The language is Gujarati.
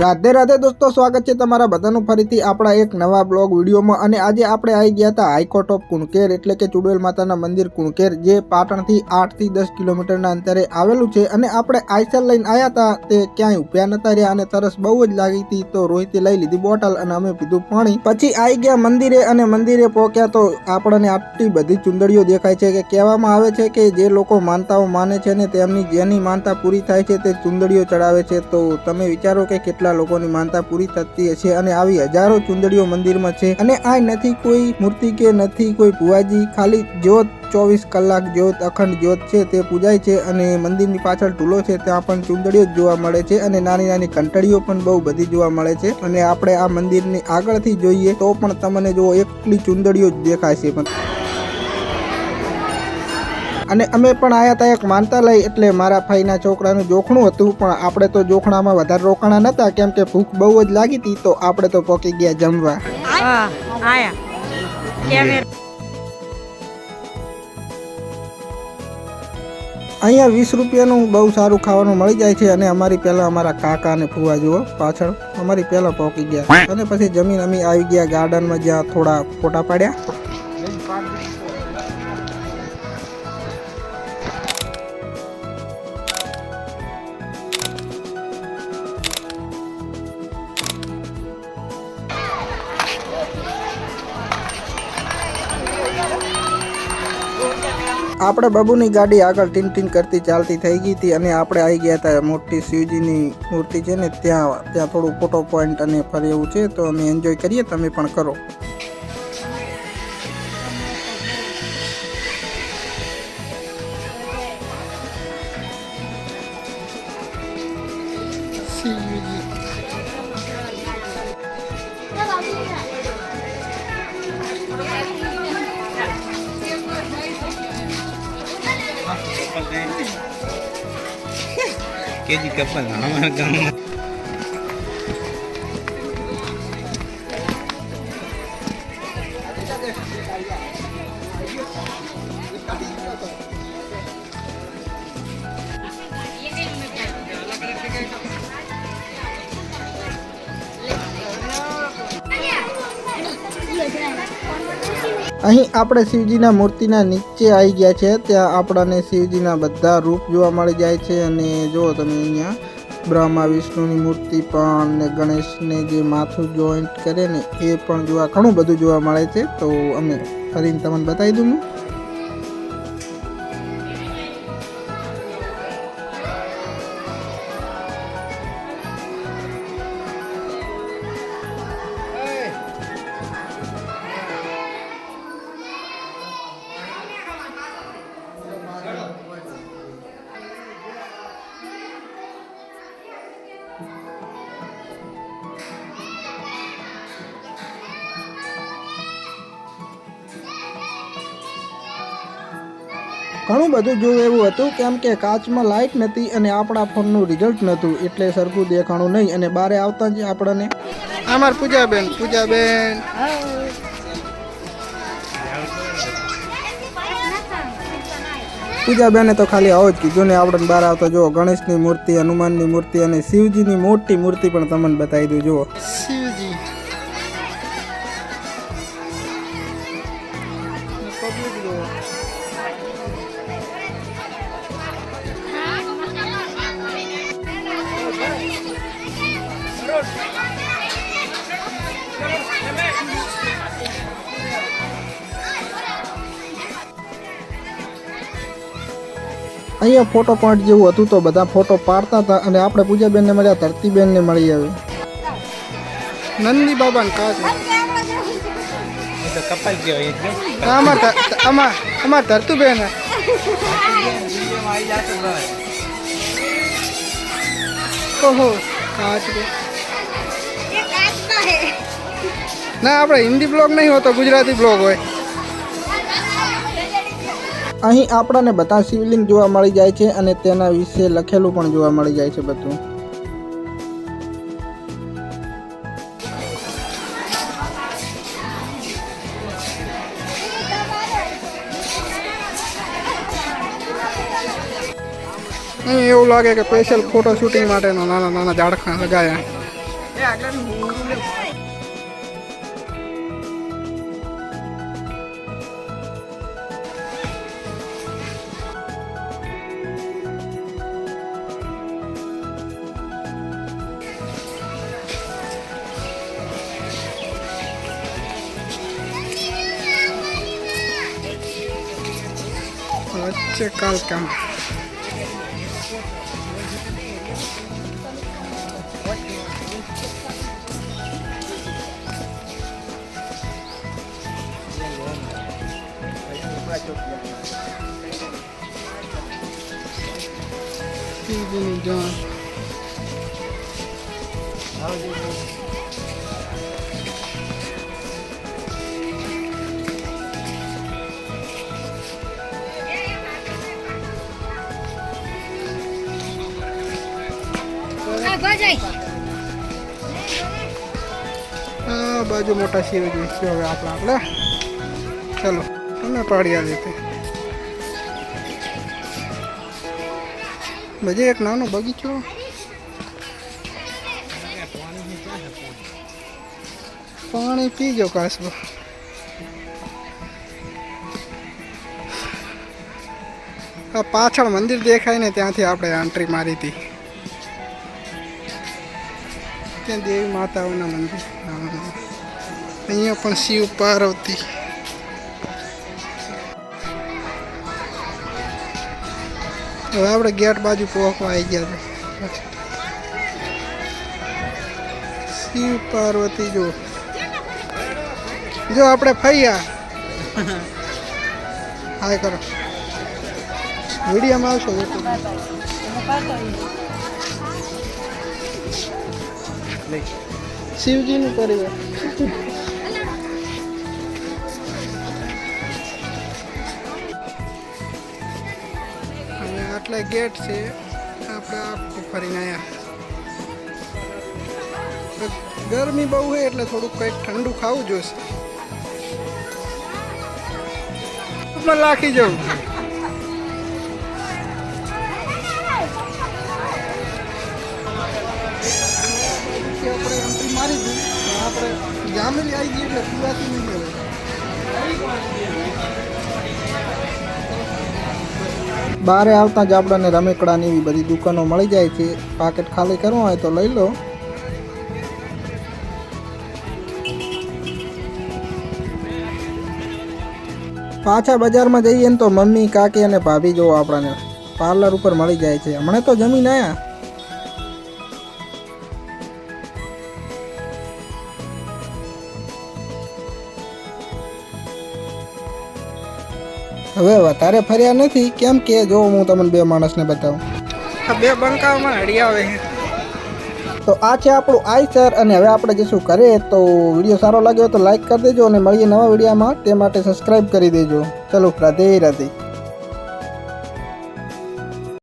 રાધે રાધે દોસ્તો, સ્વાગત છે તમારા બધાનું ફરીથી આપણા એક નવા બ્લોગ વિડીયોમાં. અને આજે આપણે આવી ગયા હતા હાઈકોર્ટ ઓફ કુણકેર, એટલે કે ચુડવેલ માતાના મંદિર કુણકેર, જે પાટણથી આઠથી દસ કિલોમીટરના અંતરે આવેલું છે. અને આપણે આઈસર લઈને આવ્યા હતા, તે ક્યાંય ઉભ્યા નતા રહ્યા અને તરસ બહુ જ લાગી હતી, તો રોહિતે લઈ લીધી બોટલ અને અમે પીધું પાણી. પછી આવી ગયા મંદિરે, અને મંદિરે પહોંચ્યા તો આપણને આટલી બધી ચુંદડીઓ દેખાય છે કે કહેવામાં આવે છે કે જે લોકો માનતાઓ માને છે ને તેમની જેની માનતા પૂરી થાય છે તે ચુંદડીઓ ચડાવે છે. તો તમે વિચારો કે કેટલા લોકોની માનતા પૂરી થતી છે અને આવી હજારો ચુંદડીઓ મંદિરમાં છે અને આ નથી કોઈ મૂર્તિ કે નથી કોઈ ભુવાજી. ખાલી જ્યોત ચોવીસ કલાક જ્યોત અખંડ જ્યોત છે તે પૂજાય છે અને મંદિરની પાછળ ટૂલો છે ત્યાં પણ ચુંદડીઓ જ જોવા મળે છે અને નાની નાની કંટળીઓ પણ બહુ બધી જોવા મળે છે અને આપણે આ મંદિરની આગળથી જોઈએ તો પણ તમને જો એકલી ચુંદડીઓ જ દેખાશે પણ. અને અમે પણ આયા હતા એક માનતા લઈ એટલે મારા ભાઈના છોકરાનું જોખણું હતું પણ આપણે તો જોખણામાં વધારે રોકાણા નતા કેમ કે ભૂખ બહુ જ લાગી હતી તો આપણે તો પોકી ગયા જમવા. અહીંયા વીસ રૂપિયાનું બહુ સારું ખાવાનું મળી જાય છે અને અમારી પહેલાં અમારા કાકા અને ફુવા જુઓ પાછળ. અમારી પહેલાં પહોંચી ગયા. અને પછી જમીન અમે આવી ગયા ગાર્ડનમાં જ્યાં થોડા ફોટા પાડ્યા. આપણે બબુની ગાડી આગળ ટીન ટીન કરતી ચાલતી થઈ ગઈ હતી અને આપણે આવી ગયા હતા મોટી શિવજીની મૂર્તિ છે ને ત્યાં ત્યાં થોડું ફોટો પોઈન્ટ અને ફરી એવું છે, તો અમે એન્જોય કરીએ, તમે પણ કરો. કેજી કપલ અમારા ગામમાં. અહીં આપણે શિવજીના મૂર્તિના નીચે આવી ગયા છે. ત્યાં આપણને શિવજીના બધા રૂપ જોવા મળી જાય છે અને જુઓ તમે અહીંયા બ્રહ્મા, વિષ્ણુની મૂર્તિ પણ ને ગણેશને જે માથું જોઈન્ટ કરે ને એ પણ જોવા ઘણું બધું જોવા મળે છે. તો અમે ફરીને તમને બતાવી દઉં ઘણું બધું જોયું એવું હતું કેમ કે કાચમાં લાઇટ નથી અને આપણા ફોનનું રિઝલ્ટ નહોતું. એટલે સરખું દેખાણું નહીં અને બારે આવતા જ આપણને. અમાર પૂજાબેન પૂજાબેન. પૂજાબેને તો ખાલી આવો જ કીધું ને આપણે બહાર આવતા જુઓ. ગણેશની મૂર્તિ, હનુમાનની મૂર્તિ અને શિવજીની મોટી મૂર્તિ પણ તમને બતાવી દઉં, જુઓ. અહીંયા ફોટો પોઈન્ટ જેવું હતું તો બધા ફોટો પાડતા હતા અને આપણે પૂજાબેનને મળ્યા, ધરતીબેનને મળી આવી. નંદી બાબાને કાચ આમાં આમાં આમાં ધરતુબેન. ઓહો કાચ ના, આપણે હિન્દી બ્લોગ નહીં હોતો ગુજરાતી બ્લોગ હોય. અહીં આપણને બધા શિવલિંગ જોવા મળી જાય છે અને તેના વિશે લખેલું પણ જોવા મળી જાય છે બધું. અહીં એવું લાગે કે સ્પેશિયલ ફોટો શૂટિંગ માટેનો નાના નાના ઝાડખા લગાયા. એ આગળ ઊરું લે બાજુ મોટા શિવજી જઈશું હવે આપણે આપણે. ચલો, અમે પાડ્યા દેતે બજે એક નાનો બગીચો. પાણી પીજો કાસબો આ પાછળ મંદિર દેખાય ને ત્યાંથી આપણે એન્ટ્રી મારી હતી. ત્યાં દેવી માતાઓના મંદિર. હા. અહીંયા પણ શિવ પાર્વતી હવે આપણે ગેટ બાજુ પહોંચવા આવી ગયા છે શિવ પાર્વતી જો જો આપણે ફૈયા હાય કરો વિડીયોમાં આવશો. શિવજીનું પરિવાર આટલા ગેટ છે. આપણે આખું ફરીને આવ્યા ગરમી બહુ હોય એટલે થોડુંક કંઈક ઠંડુ ખાવું જોઈશે પણ લાખી જવું. આપણે મારી દીધી આપણે જામેલી આવી ગઈ એટલે પીવાતી નહીં મળે બારે આવતા જ આપણને રમેકડાની એવી બધી દુકાનો મળી જાય છે. પાકેટ ખાલી કરવું હોય તો લઈ લો. પાછા બજારમાં જઈએ ને તો મમ્મી, કાકી અને ભાભી જોવો આપણને પાર્લર ઉપર મળી જાય છે. હમણાં તો જમીન આયા. હવે વધારે ફર્યા નથી. કેમ કે જો હું તમને બે માણસને બતાવું. બે બંકામાં હડી આવે તો આ છે આપણું આઈ સર અને હવે આપણે જશું કરે તો વીડિયો સારો લાગ્યો તો લાઈક કરી દેજો અને મળીએ નવા વિડીયોમાં. તે માટે સબસ્ક્રાઈબ કરી દેજો. ચલો રાધે રાધે.